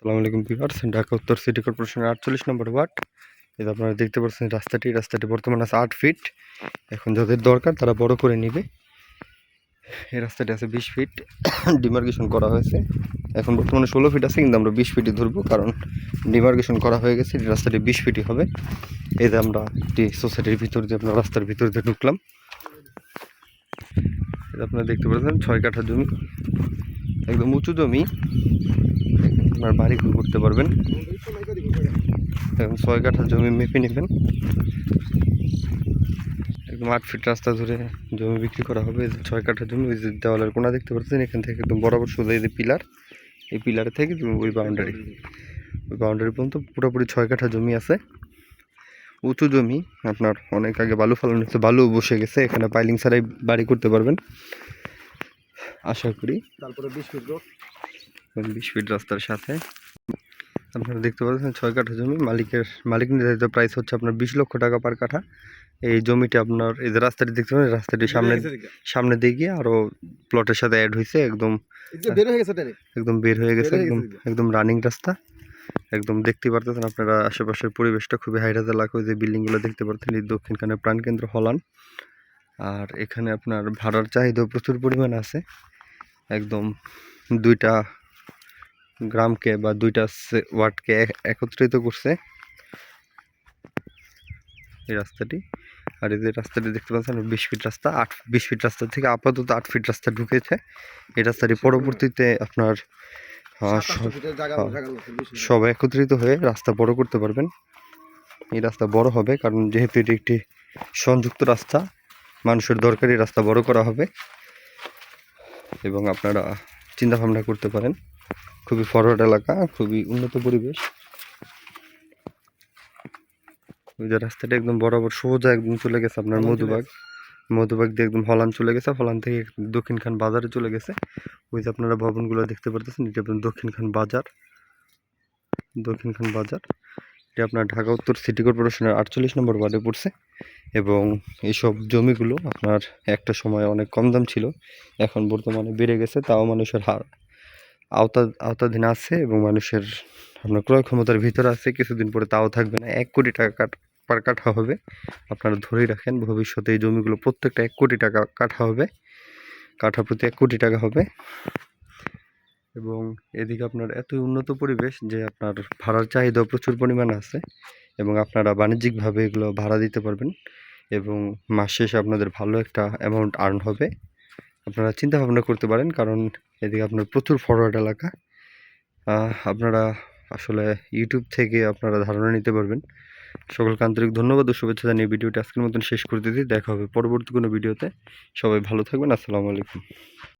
আসসালামু আলাইকুম ভিউয়ার্স, ঢাকা উত্তর সিটি কর্পোরেশনের আটচল্লিশ নম্বর ওয়ার্ড। যে আপনারা দেখতে পাচ্ছেন রাস্তাটি রাস্তাটি বর্তমানে আছে আট ফিট। এখন যাদের দরকার তারা বড় করে নেবে। এই রাস্তাটি আছে বিশ ফিট। ডিমার্কেশন করা হয়েছে। এখন বর্তমানে ষোলো ফিট আছে, কিন্তু আমরা বিশ ফিটই ধরবো, কারণ ডিমার্কেশন করা হয়ে গেছে রাস্তাটি বিশ ফিটই হবে। যে আমরা একটি সোসাইটির ভিতর দিয়ে, আপনার রাস্তার ভিতর দিয়ে ঢুকলাম। আপনারা দেখতে পাচ্ছেন, ছয় কাঠা জমি। একদম উঁচু জমি। আপনার বাড়ি ঘর করতে পারবেন। এখন ছয় কাঠা জমি মেপে নেবেন। একদম আট ফিট রাস্তা ধরে জমি বিক্রি করা হবে। ছয় কাঠা জমি, ওই যে দেওয়ালের কোনা দেখতে পাচ্ছেন, এখান থেকে একদম বরাবর সোজা এই যে পিলার, এই পিলার থেকে ওই বাউন্ডারি ওই বাউন্ডারি পর্যন্ত পুরোপুরি ছয় কাঠা জমি আছে। উঁচু জমি, আপনার অনেক আগে বালু ফলানো হচ্ছে বালু বসে গেছে, এখানে পাইলিং ছাড়াই বাড়ি করতে পারবেন। আশা করি। তারপরে বিশ বিশ ফিট রাস্তার সাথে। আপনারা দেখতে পাচ্ছেন ছয় কাঠা জমি। মালিকের মালিক নির্ধারিত প্রাইস হচ্ছে আপনার বিশ লক্ষ টাকা পার কাঠা। এই জমিটি আপনার এই যে রাস্তাটি দেখতে পাচ্ছেন রাস্তাটি সামনে সামনে দিয়ে গিয়ে আরও প্লটের সাথে অ্যাড হয়েছে একদম একদম বের হয়ে গেছে একদম একদম রানিং রাস্তা। একদম দেখতে পারতেছেন আপনারা আশেপাশের পরিবেশটা খুবই এলাকা ওই যে বিল্ডিংগুলো দেখতে পারতেন এই দক্ষিণখানে প্রাণকেন্দ্র হলান। আর এখানে আপনার ভাড়ার চাহিদা প্রচুর পরিমাণ আছে। একদম দুইটা গ্রামকে বা দুইটা ওয়ার্ডকে একত্রিত করছে। এই রাস্তাটি। আর এই যে রাস্তাটি দেখতে পাচ্ছেন বিশ ফিট রাস্তা আট বিশ ফিট রাস্তা থেকে আপাতত আট ফিট রাস্তা ঢুকেছে। এই রাস্তাটি পরবর্তীতে আপনার সব- একত্রিত হয়ে রাস্তা বড় করতে পারবেন। এই রাস্তা বড় হবে কারণ যেহেতু এটি একটি সংযুক্ত রাস্তা মানুষের দরকারি রাস্তা বড় করা হবে এবং আপনারা চিন্তা ভাবনা করতে পারেন। খুবই ফরওয়ার্ড এলাকা খুবই উন্নত পরিবেশ। ওই যে রাস্তাটা একদম বরাবর সোজা একদম চলে গেছে আপনার মধুবাগ। মধুবাগ দিয়ে একদম হলান চলে গেছে হলান থেকে দক্ষিণখান বাজারে চলে গেছে। ওই যে আপনারা ভবনগুলো দেখতে পারতেছেন এটি আপনার দক্ষিণখান বাজার। দক্ষিণখান বাজার। এটি আপনার ঢাকা উত্তর সিটি কর্পোরেশনের আটচল্লিশ নম্বর ওয়ার্ডে পড়ছে। এবং এইসব জমিগুলো আপনার একটা সময় অনেক কম দাম ছিল এখন বর্তমানে বেড়ে গেছে তাও মানুষের হার। আওতা, আওতাধীন আছে এবং মানুষের আপনার ক্রয় ক্ষমতার ভিতরে আছে, কিছুদিন পরে তাও থাকবে না। এক কোটি টাকা কাঠ পার কাঠা হবে। আপনারা ধরেই রাখেন, ভবিষ্যতে এই জমিগুলো প্রত্যেকটা এক কোটি টাকা কাঠা হবে। কাঠা প্রতি এক কোটি টাকা হবে। এবং এদিকে আপনার এতই উন্নত পরিবেশ যে আপনার ভাড়ার চাহিদা প্রচুর পরিমাণে আছে এবং আপনারা বাণিজ্যিকভাবে এগুলো ভাড়া দিতে পারবেন এবং মাস শেষে আপনাদের ভালো একটা অ্যামাউন্ট আর্ন হবে। আপনারা চিন্তা ভাবনা করতে পারেন, কারণ এদিকে আপনার প্রচুর ফরওয়ার্ড এলাকা। আপনারা আসলে ইউটিউব থেকে আপনারা ধারণা নিতে পারবেন। সকলকে আন্তরিক ধন্যবাদ ও শুভেচ্ছা জানিয়ে ভিডিওটি আজকের মতন শেষ করে দিতে দেখা হবে পরবর্তী কোনো ভিডিওতে। সবাই ভালো থাকবেন। আসসালামু আলাইকুম।